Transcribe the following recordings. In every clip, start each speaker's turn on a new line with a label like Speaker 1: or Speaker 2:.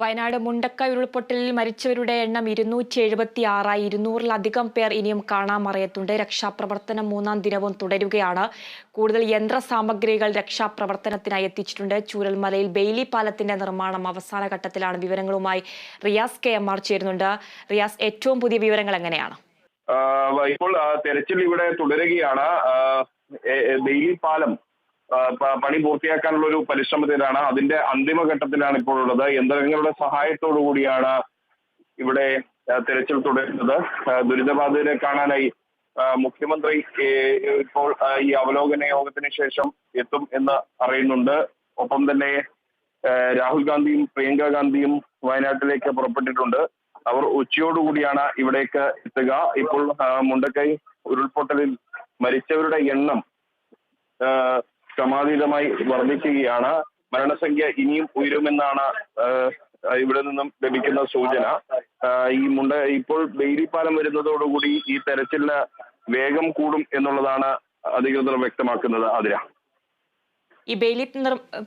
Speaker 1: വയനാട് മുണ്ടക്ക ഉരുൾപൊട്ടലിൽ മരിച്ചവരുടെ എണ്ണം ഇരുന്നൂറ്റി എഴുപത്തി ആറായി ഇരുന്നൂറിലധികം പേർ ഇനിയും കാണാമറിയത്തുണ്ട് രക്ഷാപ്രവർത്തനം മൂന്നാം ദിനവും തുടരുകയാണ്. കൂടുതൽ യന്ത്രസാമഗ്രികൾ രക്ഷാപ്രവർത്തനത്തിനായി എത്തിച്ചിട്ടുണ്ട്. ചൂരൽമലയിൽ ബെയിലി പാലത്തിന്റെ നിർമ്മാണം അവസാന ഘട്ടത്തിലാണ്. വിവരങ്ങളുമായി റിയാസ് കെ എം ആർ ചേരുന്നുണ്ട്. റിയാസ് ഏറ്റവും പുതിയ വിവരങ്ങൾ എങ്ങനെയാണ്?
Speaker 2: ഇപ്പോൾ തെരച്ചിൽ ഇവിടെ തുടരുകയാണ്. ബെയിലി പാലം പണി പൂർത്തിയാക്കാനുള്ള ഒരു പരിശ്രമത്തിലാണ്. അതിന്റെ അന്തിമഘട്ടത്തിലാണ് ഇപ്പോൾ ഉള്ളത് യന്ത്രങ്ങളുടെ സഹായത്തോടു കൂടിയാണ് ഇവിടെ തെരച്ചിൽ തുടരുന്നത്. ദുരിതബാധിതരെ കാണാനായി മുഖ്യമന്ത്രി ഇപ്പോൾ ഈ അവലോകന യോഗത്തിന് ശേഷം എത്തും എന്ന് അറിയുന്നുണ്ട്. ഒപ്പം തന്നെ രാഹുൽ ഗാന്ധിയും പ്രിയങ്ക ഗാന്ധിയും വയനാട്ടിലേക്ക് പുറപ്പെട്ടിട്ടുണ്ട്. അവർ ഉച്ചയോടുകൂടിയാണ് ഇവിടേക്ക് എത്തുക. ഇപ്പോൾ മുണ്ടക്കൈ ഉരുൾപൊട്ടലിൽ മരിച്ചവരുടെ എണ്ണം ക്രമാതീതമായി വർദ്ധിക്കുകയാണ് മരണസംഖ്യ ഇനിയും ഉയരുമെന്നാണ് ഇവിടെ നിന്നും ലഭിക്കുന്ന സൂചന. ഈ മുണ്ട ഇപ്പോൾ ബെയിലിപ്പാലം വരുന്നതോടുകൂടി ഈ തെരച്ചിലിന് വേഗം കൂടും എന്നുള്ളതാണ് അധികൃതർ വ്യക്തമാക്കുന്നത്. അതിര
Speaker 1: ഈ ബെയിലി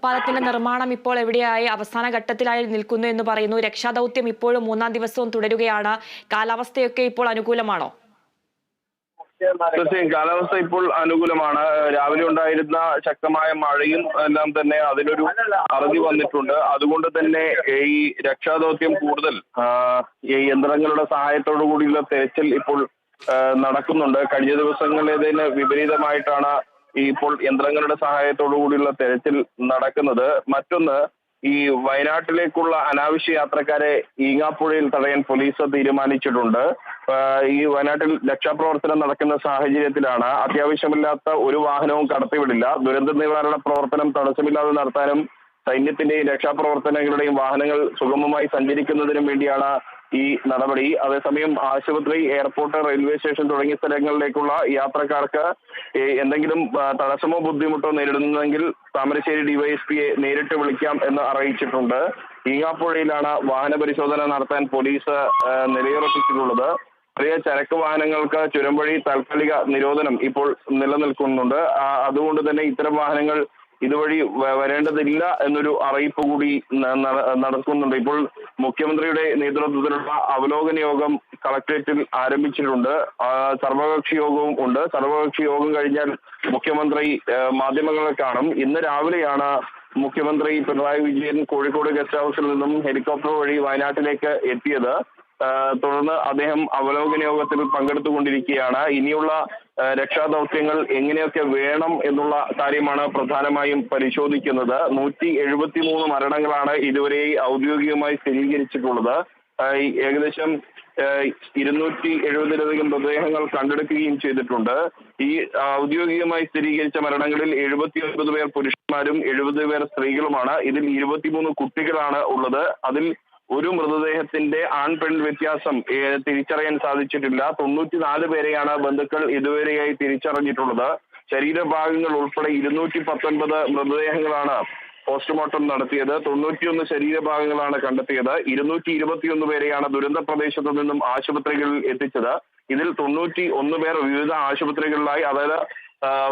Speaker 1: പാലത്തിന്റെ നിർമ്മാണം ഇപ്പോൾ എവിടെയായി അവസാന ഘട്ടത്തിലായി നിൽക്കുന്നു എന്ന് പറയുന്നു. രക്ഷാദൗത്യം ഇപ്പോഴും മൂന്നാം ദിവസവും തുടരുകയാണ്. കാലാവസ്ഥയൊക്കെ ഇപ്പോൾ അനുകൂലമാണോ?
Speaker 2: തീർച്ചയായും കാലാവസ്ഥ ഇപ്പോൾ അനുകൂലമാണ്. രാവിലെ ഉണ്ടായിരുന്ന ശക്തമായ മഴയും എല്ലാം തന്നെ അതിലൊരു അറുതി വന്നിട്ടുണ്ട്. അതുകൊണ്ട് തന്നെ ഈ രക്ഷാദൗത്യം കൂടുതൽ ഈ യന്ത്രങ്ങളുടെ സഹായത്തോടു കൂടിയുള്ള തെരച്ചിൽ ഇപ്പോൾ നടക്കുന്നുണ്ട്. കഴിഞ്ഞ ദിവസങ്ങളിലേതിന് വിപരീതമായിട്ടാണ് ഇപ്പോൾ യന്ത്രങ്ങളുടെ സഹായത്തോടു കൂടിയുള്ള തെരച്ചിൽ നടക്കുന്നത്. മറ്റൊന്ന് ഈ വയനാട്ടിലേക്കുള്ള അനാവശ്യ യാത്രക്കാരെ ഈങ്ങാപ്പുഴയിൽ തടയാൻ പോലീസ് തീരുമാനിച്ചിട്ടുണ്ട്. ഈ വയനാട്ടിൽ രക്ഷാപ്രവർത്തനം നടക്കുന്ന സാഹചര്യത്തിലാണ് അത്യാവശ്യമില്ലാത്ത ഒരു വാഹനവും കടത്തിവിടില്ല. ദുരന്ത നിവാരണ പ്രവർത്തനം തടസ്സമില്ലാതെ നടത്താനും സൈന്യത്തിന്റെയും രക്ഷാപ്രവർത്തനങ്ങളുടെയും വാഹനങ്ങൾ സുഗമമായി സഞ്ചരിക്കുന്നതിനും വേണ്ടിയാണ് ഈ നടപടി. അതേസമയം ആശുപത്രി എയർപോർട്ട് റെയിൽവേ സ്റ്റേഷൻ തുടങ്ങിയ സ്ഥലങ്ങളിലേക്കുള്ള യാത്രക്കാർക്ക് എന്തെങ്കിലും തടസ്സമോ ബുദ്ധിമുട്ടോ നേരിടുന്നെങ്കിൽ താമരശ്ശേരി ഡിവൈഎസ്പിയെ നേരിട്ട് വിളിക്കാം എന്ന് അറിയിച്ചിട്ടുണ്ട്. ഈങ്ങാപ്പുഴയിലാണ് വാഹന പരിശോധന നടത്താൻ പോലീസ് നിലയുറപ്പിച്ചിട്ടുള്ളത്. ചെറിയ ചരക്ക് വാഹനങ്ങൾക്ക് ചുരംവഴി താൽക്കാലിക നിരോധനം ഇപ്പോൾ നിലനിൽക്കുന്നുണ്ട്. അതുകൊണ്ട് തന്നെ ഇത്തരം വാഹനങ്ങൾ ഇതുവഴി വരേണ്ടതില്ല എന്നൊരു അറിയിപ്പ് കൂടി നടക്കുന്നുണ്ട്. ഇപ്പോൾ മുഖ്യമന്ത്രിയുടെ നേതൃത്വത്തിലുള്ള അവലോകന യോഗം കളക്ടറേറ്റിൽ ആരംഭിച്ചിട്ടുണ്ട്. സർവകക്ഷി യോഗവും ഉണ്ട്. സർവകക്ഷി യോഗം കഴിഞ്ഞാൽ മുഖ്യമന്ത്രി മാധ്യമങ്ങളെ കാണും. ഇന്ന് രാവിലെയാണ് മുഖ്യമന്ത്രി പിണറായി വിജയൻ കോഴിക്കോട് ഗസ്റ്റ് ഹൗസിൽ നിന്നും ഹെലികോപ്റ്റർ വഴി വയനാട്ടിലേക്ക് എത്തിയത്. തുടർന്ന് അദ്ദേഹം അവലോകന യോഗത്തിൽ പങ്കെടുത്തുകൊണ്ടിരിക്കുകയാണ്. ഇനിയുള്ള രക്ഷാദൗത്യങ്ങൾ എങ്ങനെയൊക്കെ വേണം എന്നുള്ള കാര്യമാണ് പ്രധാനമായും പരിശോധിക്കുന്നത്. നൂറ്റി എഴുപത്തി മൂന്ന് മരണങ്ങളാണ് ഇതുവരെ ഔദ്യോഗികമായി സ്ഥിരീകരിച്ചിട്ടുള്ളത്. ഏകദേശം ഇരുന്നൂറ്റി എഴുപതിലധികം മൃതദേഹങ്ങൾ കണ്ടെടുക്കുകയും ചെയ്തിട്ടുണ്ട്. ഈ ഔദ്യോഗികമായി സ്ഥിരീകരിച്ച മരണങ്ങളിൽ എഴുപത്തി ഒൻപത് പേർ പുരുഷന്മാരും എഴുപത് പേർ സ്ത്രീകളുമാണ്. ഇതിൽ ഇരുപത്തിമൂന്ന് കുട്ടികളാണ് ഉള്ളത്. അതിൽ ഒരു മൃതദേഹത്തിന്റെ ആൺ പെൺ വ്യത്യാസം തിരിച്ചറിയാൻ സാധിച്ചിട്ടില്ല. തൊണ്ണൂറ്റിനാല് പേരെയാണ് ബന്ധുക്കൾ ഇതുവരെയായി തിരിച്ചറിഞ്ഞിട്ടുള്ളത്. ശരീരഭാഗങ്ങൾ ഉൾപ്പെടെ ഇരുന്നൂറ്റി പത്തൊൻപത് മൃതദേഹങ്ങളാണ് പോസ്റ്റ്മോർട്ടം നടത്തിയത്. തൊണ്ണൂറ്റിയൊന്ന് ശരീരഭാഗങ്ങളാണ് കണ്ടെത്തിയത്. ഇരുന്നൂറ്റി ഇരുപത്തിയൊന്ന് പേരെയാണ് ദുരന്ത പ്രദേശത്തു നിന്നും ആശുപത്രികളിൽ എത്തിച്ചത്. ഇതിൽ തൊണ്ണൂറ്റി ഒന്ന് പേർ വിവിധ ആശുപത്രികളിലായി അതായത്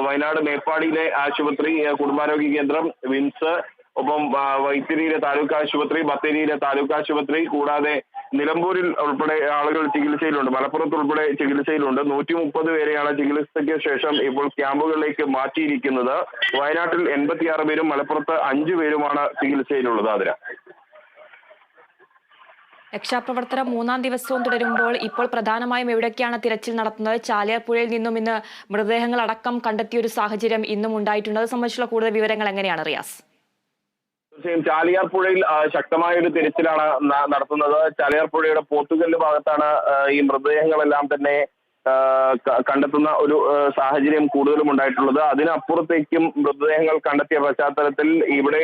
Speaker 2: വയനാട് മേപ്പാടിയിലെ ആശുപത്രി കുടുംബാരോഗ്യ കേന്ദ്രം വിംസ് ഒപ്പം വൈത്തിരിയിലെ താലൂക്ക് ആശുപത്രി ബത്തേരിയിലെ താലൂക്ക് ആശുപത്രി കൂടാതെ നിലമ്പൂരിൽ ഉൾപ്പെടെ ആളുകൾ ചികിത്സയിലുണ്ട്. മലപ്പുറത്ത് ഉൾപ്പെടെ ചികിത്സയിലുണ്ട്. നൂറ്റി മുപ്പത് പേരെയാണ് ചികിത്സയ്ക്ക് ശേഷം ഇപ്പോൾ ക്യാമ്പുകളിലേക്ക് മാറ്റിയിരിക്കുന്നത്. വയനാട്ടിൽ എൺപത്തിയാറ് പേരും മലപ്പുറത്ത് അഞ്ചു പേരുമാണ് ചികിത്സയിലുള്ളത്. അതിന്
Speaker 1: രക്ഷാപ്രവർത്തനം മൂന്നാം ദിവസവും തുടരുമ്പോൾ ഇപ്പോൾ പ്രധാനമായും എവിടെയൊക്കെയാണ് തിരച്ചിൽ നടത്തുന്നത്? ചാലിയാർപ്പുഴയിൽ നിന്നും ഇന്ന് മൃതദേഹങ്ങൾ അടക്കം കണ്ടെത്തിയ ഒരു സാഹചര്യം ഇന്നും ഉണ്ടായിട്ടുണ്ട്. അത് സംബന്ധിച്ചുള്ള കൂടുതൽ വിവരങ്ങൾ എങ്ങനെയാണ് റിയാസ്?
Speaker 2: തീർച്ചയായും ചാലിയാർ പുഴയിൽ ശക്തമായ ഒരു തിരച്ചിലാണ് നടത്തുന്നത്. ചാലിയാർ പുഴയുടെ പോത്തുകല്ല് ഭാഗത്താണ് ഈ മൃതദേഹങ്ങളെല്ലാം തന്നെ കണ്ടെത്തുന്ന ഒരു സാഹചര്യം കൂടുതലും ഉണ്ടായിട്ടുള്ളത്. അതിനപ്പുറത്തേക്കും മൃതദേഹങ്ങൾ കണ്ടെത്തിയ പശ്ചാത്തലത്തിൽ ഇവിടെ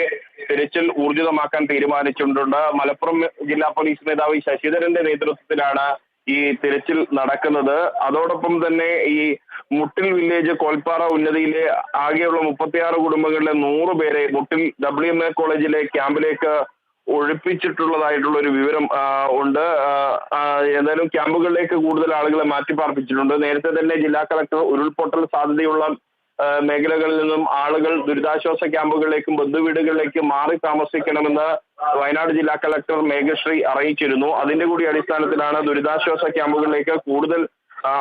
Speaker 2: തിരച്ചിൽ ഊർജിതമാക്കാൻ തീരുമാനിച്ചിട്ടുണ്ട്. മലപ്പുറം ജില്ലാ പോലീസ് മേധാവി ശശിധരന്റെ നേതൃത്വത്തിലാണ് ഈ തിരച്ചിൽ നടക്കുന്നത്. അതോടൊപ്പം തന്നെ ഈ മുട്ടിൽ വില്ലേജ് കോൽപ്പാറ ഉന്നതിയിലെ ആകെയുള്ള മുപ്പത്തിയാറ് കുടുംബങ്ങളിലെ നൂറ് പേരെ മുട്ടിൽ ഡബ്ല്യു എം എ കോളേജിലെ ക്യാമ്പിലേക്ക് ഒഴിപ്പിച്ചിട്ടുള്ളതായിട്ടുള്ള ഒരു വിവരം ഉണ്ട്. ഏതായാലും ക്യാമ്പുകളിലേക്ക് കൂടുതൽ ആളുകളെ മാറ്റി പാർപ്പിച്ചിട്ടുണ്ട് നേരത്തെ തന്നെ ജില്ലാ കളക്ടർ ഉരുൾപൊട്ടൽ സാധ്യതയുള്ള മേഖലകളിൽ നിന്നും ആളുകൾ ദുരിതാശ്വാസ ക്യാമ്പുകളിലേക്കും ബന്ധുവീടുകളിലേക്കും മാറി താമസിക്കണമെന്ന് വയനാട് ജില്ലാ കളക്ടർ മേഘശ്രീ അറിയിച്ചിരുന്നു. അതിന്റെ കൂടി അടിസ്ഥാനത്തിലാണ് ദുരിതാശ്വാസ ക്യാമ്പുകളിലേക്ക് കൂടുതൽ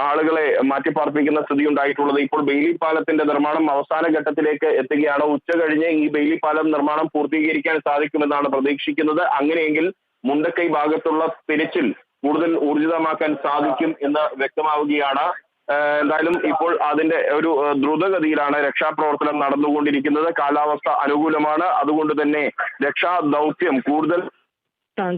Speaker 2: ആളുകളെ മാറ്റിപ്പാർപ്പിക്കുന്ന സ്ഥിതി ഉണ്ടായിട്ടുള്ളത് ഇപ്പോൾ ബെയിലി പാലത്തിന്റെ നിർമ്മാണം അവസാന ഘട്ടത്തിലേക്ക് എത്തുകയാണ്. ഉച്ച കഴിഞ്ഞ് ഈ ബെയിലി പാലം നിർമ്മാണം പൂർത്തീകരിക്കാൻ സാധിക്കുമെന്നാണ് പ്രതീക്ഷിക്കുന്നത്. അങ്ങനെയെങ്കിൽ മുണ്ടക്കൈ ഭാഗത്തുള്ള തിരച്ചിൽ കൂടുതൽ ഊർജിതമാക്കാൻ സാധിക്കും എന്ന് വ്യക്തമാവുകയാണ്. എന്തായാലും ഇപ്പോൾ അതിന്റെ ഒരു ദ്രുതഗതിയിലാണ് രക്ഷാപ്രവർത്തനം നടന്നുകൊണ്ടിരിക്കുന്നത്. കാലാവസ്ഥ അനുകൂലമാണ്. അതുകൊണ്ട് തന്നെ രക്ഷാ ദൗത്യം കൂടുതൽ